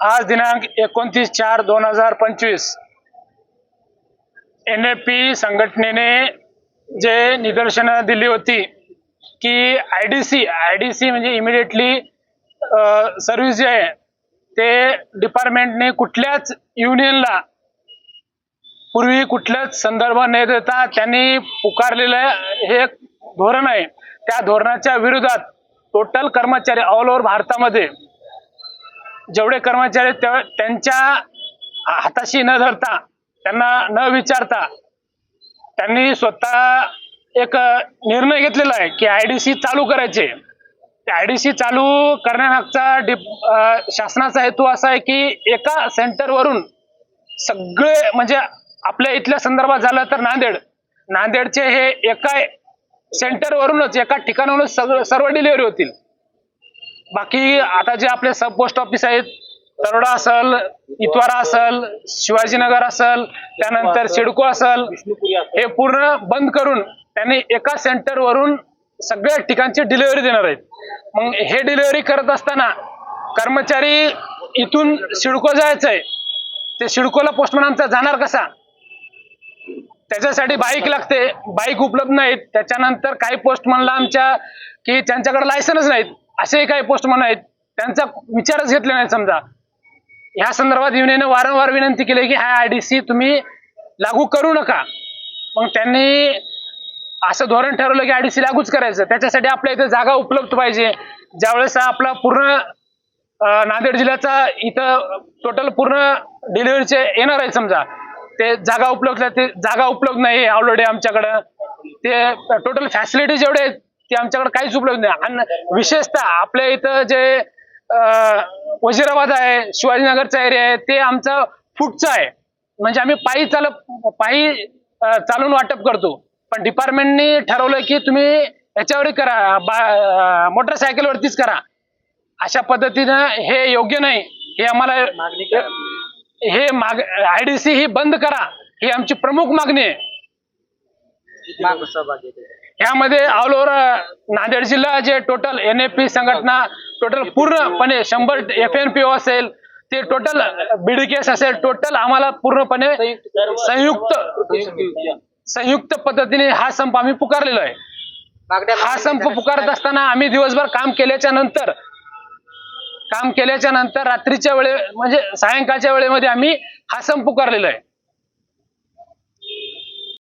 आज दिनांक एकोणतीस चार दोन हजार पंचवीस. एन ए पी संघटनेने जे निदर्शनं दिली होती की I D C I D C म्हणजे इमिडिएटली सर्व्हिस जे आहे ते डिपार्टमेंटने कुठल्याच युनियनला पूर्वी कुठल्याच संदर्भ न देता त्यांनी पुकारलेलं हे एक धोरण आहे. त्या धोरणाच्या विरोधात टोटल कर्मचारी ऑल ओव्हर भारतामध्ये जेवढे कर्मचारी त्यांच्या हाताशी न धरता त्यांना न विचारता त्यांनी स्वतः एक निर्णय घेतलेला आहे की आय डी सी चालू करायचे. आय डी सी चालू करण्यामागचा डिप शासनाचा हेतू असा आहे की एका सेंटरवरून सगळे म्हणजे आपल्या इथल्या संदर्भात झालं तर नांदेड. नांदेडचे हे एका सेंटरवरूनच एका ठिकाणावरूनच सर्व डिलिव्हरी होतील. बाकी आता जे आपले सब पोस्ट ऑफिस आहेत तरोडा असल इतवारा असल शिवाजीनगर असल त्यानंतर सिडको असल हे पूर्ण बंद करून त्यांनी एका सेंटरवरून सगळ्या ठिकाणची डिलिव्हरी देणार आहेत. मग हे डिलिव्हरी करत असताना कर्मचारी इथून सिडको जायचंय. ते सिडकोला पोस्टमन आमचा जाणार कसा? त्याच्यासाठी बाईक लागते. बाईक उपलब्ध नाहीत. त्याच्यानंतर काही पोस्टमनला आमच्या की त्यांच्याकडे लायसनच नाहीत असे काही पोस्टमन आहेत. त्यांचा विचारच घेतला नाही समजा. ह्या संदर्भात युनियनने वारंवार विनंती केली की हा आय डी सी तुम्ही लागू करू नका. मग त्यांनी असं धोरण ठरवलं की आय डी सी लागूच करायचं. त्याच्यासाठी आपल्या इथं जागा उपलब्ध पाहिजे. ज्यावेळेस आपला पूर्ण नांदेड जिल्ह्याचा इथं टोटल पूर्ण डिलिव्हरीचे येणार आहे समजा. ते जागा उपलब्ध ते जागा उपलब्ध नाही ऑलरेडी आमच्याकडं. ते टोटल फॅसिलिटी जेवढे आहेत ते आमच्याकडे काहीच उपलब्ध नाही. आणि विशेषतः आपल्या इथं जे वजिराबाद आहे शिवाजीनगरचा एरिया आहे ते आमचं फुटचं आहे. म्हणजे आम्ही पायी चाल पायी चालून वाटप करतो. पण डिपार्टमेंटनी ठरवलं की तुम्ही याच्यावर करा बा मोटरसायकलवरतीच करा. अशा पद्धतीनं हे योग्य नाही. हे आम्हाला हे माग आयडीसी ही बंद करा. ही आमची प्रमुख मागणी आहे. यामध्ये ऑल ओव्हर नांदेड जिल्हा जे टोटल एन ए पी संघटना टोटल पूर्णपणे शंभर एफ एन पी ओ असेल ते टोटल बीडीकेस असेल टोटल आम्हाला पूर्णपणे संयुक्त संयुक्त पद्धतीने हा संप आम्ही पुकारलेला आहे. हा संप पुकारत असताना आम्ही दिवसभर काम केल्याच्यानंतर काम केल्याच्यानंतर रात्रीच्या वेळे म्हणजे सायंकाळच्या वेळेमध्ये आम्ही हा संप पुकारलेला आहे.